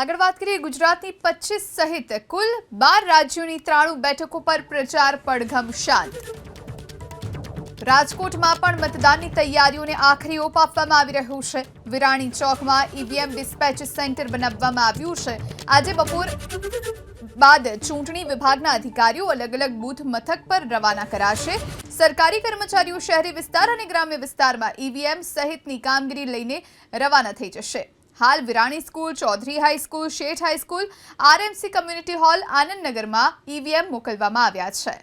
આગળ વાત કરીએ ગુજરાતની પચીસ સહિત કુલ બાર રાજ્યોની ત્રાણું બેઠકો પર પ્રચાર પડઘમ શાંત. રાજકોટમાં પણ મતદાનની તૈયારીઓને આખરી ઓપ આપવામાં આવી રહ્યું છે. વિરાણી ચોકમાં ઈવીએમ ડિસ્પેચ સેન્ટર બનાવવામાં આવ્યું છે. આજે બપોર બાદ ચૂંટણી વિભાગના અધિકારીઓ અલગ અલગ બૂથ મથક પર રવાના કરાશે. સરકારી કર્મચારીઓ શહેરી વિસ્તાર અને ગ્રામ્ય વિસ્તારમાં ઈવીએમ સહિતની કામગીરી લઈને રવાના થઈ જશે. હાલ Virani school, Chaudhary high school Sheth high school RMC community hall આનંદનગરમાં EVM મોકલવામાં આવ્યા છે.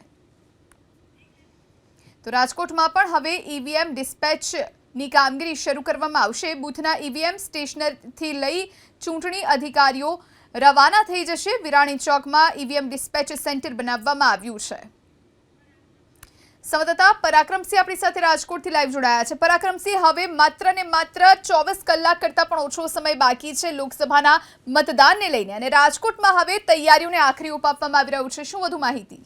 તો રાજકોટમાં પણ હવે ઈવીએમ ડિસ્પેચની કામગીરી શરૂ કરવામાં આવશે. બૂથના ઈવીએમ સ્ટેશનરથી લઈ ચૂંટણી અધિકારીઓ રવાના થઈ જશે. વિરાણી ચોકમાં ઈવીએમ ડિસ્પેચ સેન્ટર બનાવવામાં આવ્યું છે. સંવાદદાતા પરાક્રમસિંહ આપણી સાથે રાજકોટથી લાઈવ જોડાયા છે. પરાક્રમસિંહ, હવે માત્ર ને માત્ર ચોવીસ કલાક કરતા પણ ઓછો સમય બાકી છે લોકસભાના મતદાનને લઈને અને રાજકોટમાં હવે તૈયારીઓને આખરી ઓપ આપવામાં આવી રહ્યું છે. શું વધુ માહિતી?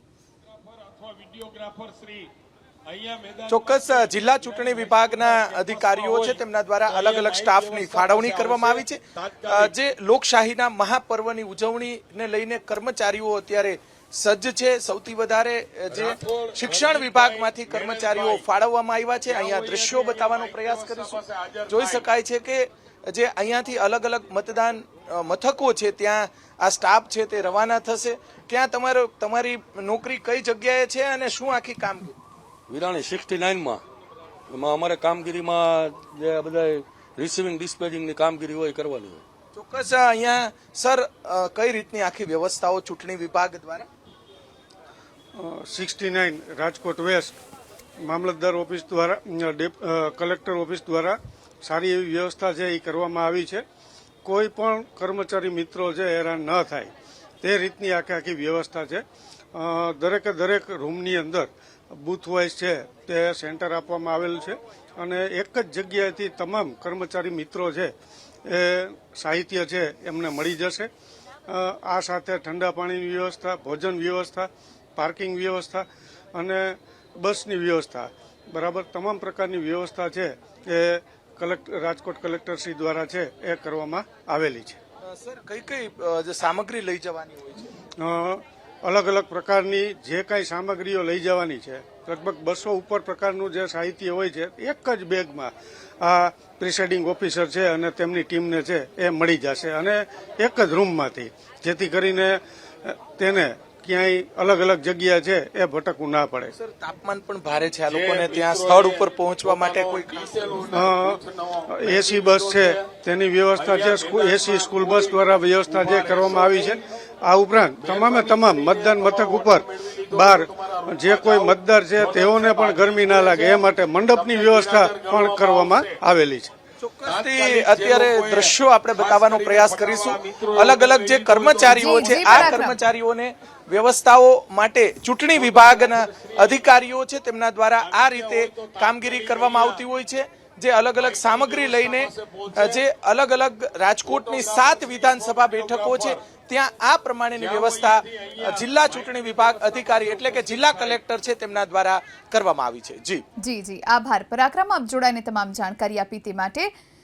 ચોક્કસ જિલ્લા ચૂંટણી વિભાગના અધિકારીઓ છે તેમના દ્વારા અલગ અલગ સ્ટાફની ફાળવણી કરવામાં આવી છે. જે લોકશાહીના મહાપર્વની ઉજવણીને લઈને કર્મચારીઓ અત્યારે સજ્જ છે. સૌથી વધારે જે શિક્ષણ વિભાગમાંથી કર્મચારીઓ ફાળવવામાં આવ્યા છે. અહીંયા દ્રશ્યો બતાવવાનો પ્રયાસ કરીશું. જોઈ શકાય છે કે જે અહીંયાથી અલગ અલગ મતદાન મથકો છે ત્યાં આ સ્ટાફ છે તે રવાના થશે. ત્યાં તમારો તમારી નોકરી કઈ જગ્યાએ છે અને શું આખી કામગીરી? વિરાણી સિક્સટી નાઇનમાં એમાં અમારે કામગીરીમાં જે આ બધા રિસીવિંગ ડિસ્પેચિંગની કામગીરી હોય એ કરવાની હોય. ચોક્કસ અહીંયા સર કઈ રીતની આખી વ્યવસ્થાઓ ચૂંટણી વિભાગ દ્વારા? સિક્સટી નાઇન રાજકોટ વેસ્ટ મામલતદાર ઓફિસ દ્વારા ડેપ- કલેક્ટર ઓફિસ દ્વારા સારી એવી વ્યવસ્થા છે એ કરવામાં આવી છે. કોઈ પણ કર્મચારી મિત્રો છે હેરાન ન થાય. તે રીતની આખી આખી વ્યવસ્થા છે. દરેકે દરેક રૂમની અંદર બૂથ વાઇઝ છે તે સેન્ટર આપવામાં આવેલ છે. અને એક જ જગ્યાએથી તમામ કર્મચારી મિત્રો છે એ સાહિત્ય છે એમને મળી જશે. આ સાથે ઠંડા પાણીની વ્યવસ્થા ભોજન વ્યવસ્થા પાર્કિંગ વ્યવસ્થા અને બસની વ્યવસ્થા. બરાબર તમામ પ્રકારની વ્યવસ્થા છે એ કલેક્ટર રાજકોટ કલેક્ટરશ્રી દ્વારા છે એ કરવામાં આવેલી છે. સર કઈ કઈ જે સામગ્રી લઈ જવાની હોય છે? અલગ અલગ પ્રકારની જે કાંઈ સામગ્રીઓ લઈ જવાની છે લગભગ બસો ઉપર પ્રકારનું જે સાહિત્ય હોય છે એક જ બેગમાં આ પ્રિસાઇડિંગ ઓફિસર છે અને તેમની ટીમને છે એ મળી જશે અને એક જ રૂમમાંથી જેથી કરીને તેને ક્યાંય અલગ અલગ જગ્યા છે એ ભટકવું ના પડે. સર તાપમાન પણ ભારે છે. આ લોકોને ત્યાં સ્થળ ઉપર પહોંચવા માટે કોઈ એસી બસ છે તેની વ્યવસ્થા છે એસી સ્કૂલ બસ દ્વારા વ્યવસ્થા જે કરવામાં આવી છે આ ઉપરાંત તમામે તમામ મતદાન મથક ઉપર બહાર જે કોઈ મતદાર છે તેઓને પણ ગરમી ના લાગે એ માટે મંડપની વ્યવસ્થા પણ કરવામાં આવેલી છે. અત્યારે દ્રશ્યો આપણે બતાવવાનો પ્રયાસ કરીશું. અલગ અલગ જે કર્મચારીઓ છે આ કર્મચારીઓને વ્યવસ્થાઓ માટે ચૂંટણી વિભાગના અધિકારીઓ છે તેમના દ્વારા આ રીતે કામગીરી કરવામાં આવતી હોય છે. જે અલગ અલગ સામગ્રી લઈને જે અલગ અલગ રાજકોટની સાત વિધાનસભા બેઠકો છે, ત્યાં આ પ્રમાણેની વ્યવસ્થા જિલ્લા ચૂંટણી વિભાગ અધિકારી એટલે કે જિલ્લા કલેક્ટર છે તેમના દ્વારા કરવામાં આવી છે. જી. જી જી. આભાર. પરાક્રમ આપ જોડાઈને તમામ જાણકારી આપી તે માટે